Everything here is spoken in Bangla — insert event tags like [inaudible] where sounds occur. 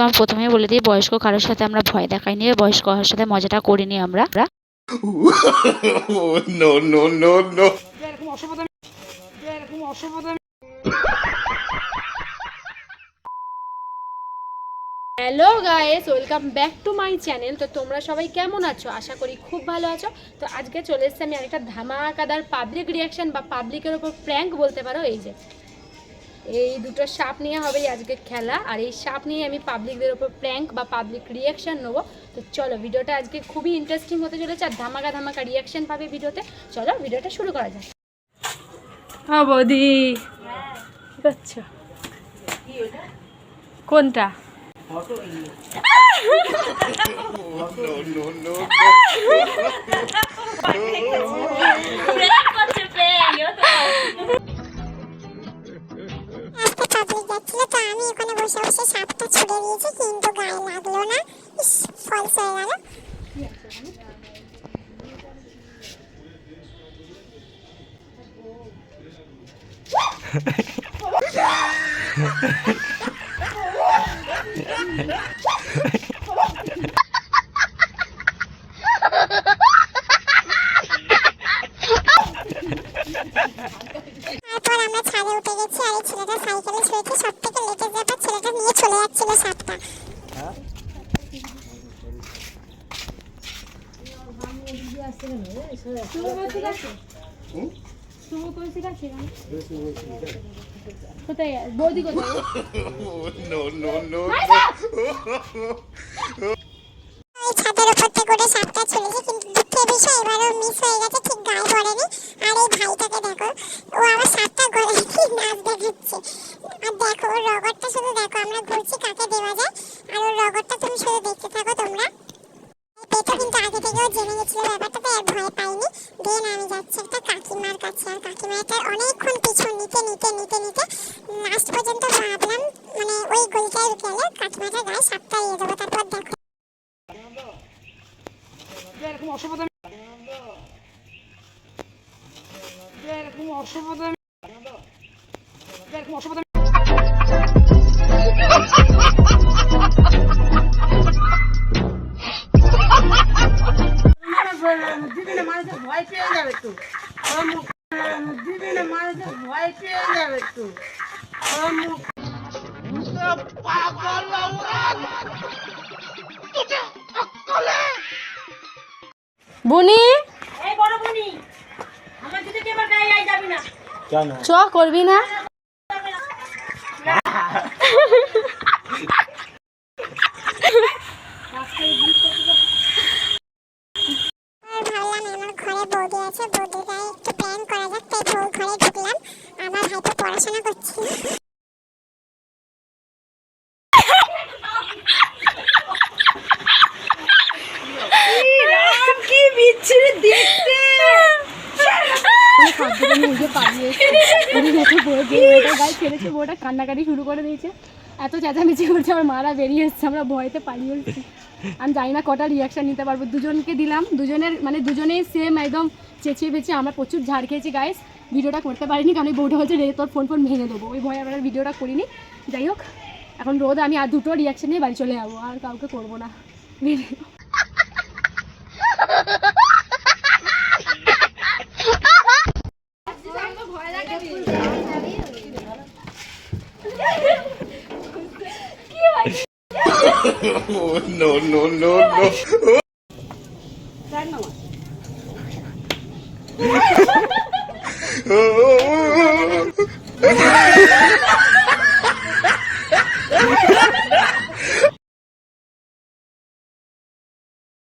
তোমার প্রথমেই বলে দিই বয়স্ক কারোর সাথে আমরা ভয় দেখাই নিয়ে বয়স্ক কারোর সাথে মজাটা আমরা. এরকম অসভ্যতামি এরকম অসভ্যতামি hello guys welcome back to my channel তো তোমরা সবাই কেমন আছো? আশা করি খুব ভালো আছো। তো আজকে চলে এসেছি আমি আরেকটা ধামাকাদার পাবলিক রিয়াকশন বা পাবলিকের ওপর প্র্যাঙ্ক বলতে পারো এই যে। এই দুটো সাপ নিয়ে হবে আজকে খেলা। আর এই সাপ নিয়ে আমি পাবলিকদের ওপর প্র্যাঙ্ক বা পাবলিক রিয়াকশন নেব। তো চলো, ভিডিওটা আজকে খুবই ইন্টারেস্টিং হতে চলেছে আর ধামাকা ধামাকা রিয়াকশান পাবে ভিডিওতে। চলো, ভিডিওটা শুরু করা যাক। হ্যাঁ বৌদি করছ? কোনটা? আমি ওখানে বসে বসে সাপটা ছুড়ে দিয়েছি কিন্তু গায়ে লাগল না ইস ফলস হয়ে গেল তারপর ছাদের উপর থেকে উঠে সাপটা কিন্তু দুঃখের বিষয়, এবারও মিস হয়ে গেছে, ঠিক গায়ে পড়েনি। আর এই ভাইটাকে দেখো, ও আবার সাপটা গলায় কি নাচ দেখাচ্ছে আর দেখো ওর রগরটা শুধু ঘুরছি কাকে দেওয়া যায়? আর ওর রগরটা তুমি শুধু দেখতে থাকো তোমরা। পেটো কিন্তু আগে থেকেও জেনে গেছিল ব্যাপারটা, তাই আর ভয় পাইনি। দেন আমি যাচ্ছি একটা কাকিমার কাছে। আর কাকিমাটার অনেকক্ষণ পিছন নিতে নিতে নিতে নিতে লাস্ট পর্যন্ত ভাবলাম মানে ওই গলিটায় গেলে কাকিমাটার গায়ে সাপটা দিয়ে দেবো। তারপর দেখো। এরকম অসভ্যতামি এরকম অসভ্যতামি এরকম অসভ্যতামি ভয় পেয়ে যাবে তো। দিদি না মানুষের ভয় পেয়ে যাবে তো। বুনি? এই বড় বুনি আমার দিদিকে এবার গায়ে যাবি না। চ করবি না আর ভাবলাম আমার বৌদির গায়ে একটু প্ল্যান করা যাক। তাই বউ ঘরে ঢুকলাম। আমার ভাই তো পড়াশোনা করছিল নিজে পালিয়েছে গায়ে ছেড়েছে বউটা কান্নাকাটি শুরু করে দিয়েছে। এত চেঁচামেচি করছে আমার মারা বেরিয়ে এসছে আমরা ভয়তে পালিয়ে এসেছি আমি জানি না কটা রিয়াকশান নিতে পারব। দুজনকে দিলাম দুজনের মানে দুজনেই সেম একদম চেঁচিয়ে বেঁচে আমরা প্রচুর ঝাড় খেয়েছি গাইস ভিডিওটা করতে পারিনি কারণ ওই বউটা হচ্ছে রে তোর ফোন ফোন ভেঙে দেবো। ওই ভয়ে আমরা ভিডিওটা করিনি। যাই হোক এখন রোদ আমি আর দুটো রিয়াকশন নিয়ে বাড়ি চলে যাব আর কাউকে করব না। [laughs] Video no, no, no, no. oh. [laughs]